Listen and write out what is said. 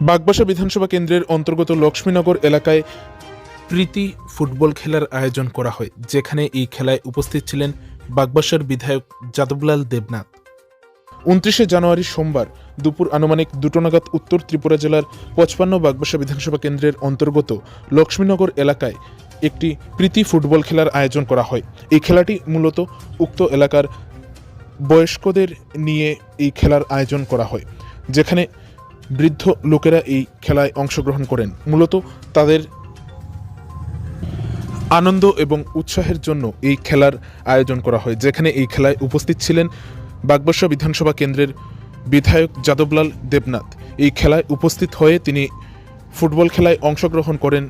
বাগবাসা বিধানসভা কেন্দ্রের অন্তর্গত লক্ষ্মীনগর এলাকায় প্রীতি ফুটবল খেলার আয়োজন করা হয়, যেখানে এই খেলায় উপস্থিত ছিলেন বাগবাসার বিধায়ক যাদবলাল দেবনাথ। উনত্রিশে জানুয়ারি সোমবার দুপুর আনুমানিক দুটো নাগাদ উত্তর ত্রিপুরা জেলার পঁচপান্ন বাগবাসা বিধানসভা কেন্দ্রের অন্তর্গত লক্ষ্মীনগর এলাকায় একটি প্রীতি ফুটবল খেলার আয়োজন করা হয়। এই খেলাটি মূলত উক্ত এলাকার বয়স্কদের নিয়ে এই খেলার আয়োজন করা হয়, যেখানে বৃদ্ধ লোকেরা এই খেলায় অংশগ্রহণ করেন। মূলত তাদের আনন্দ এবং উৎসাহের জন্য এই খেলার আয়োজন করা হয়, যেখানে এই খেলায় উপস্থিত ছিলেন বাগবাসা বিধানসভা কেন্দ্রের বিধায়ক যাদবলাল দেবনাথ। এই খেলায় উপস্থিত হয়ে তিনি ফুটবল খেলায় অংশগ্রহণ করেন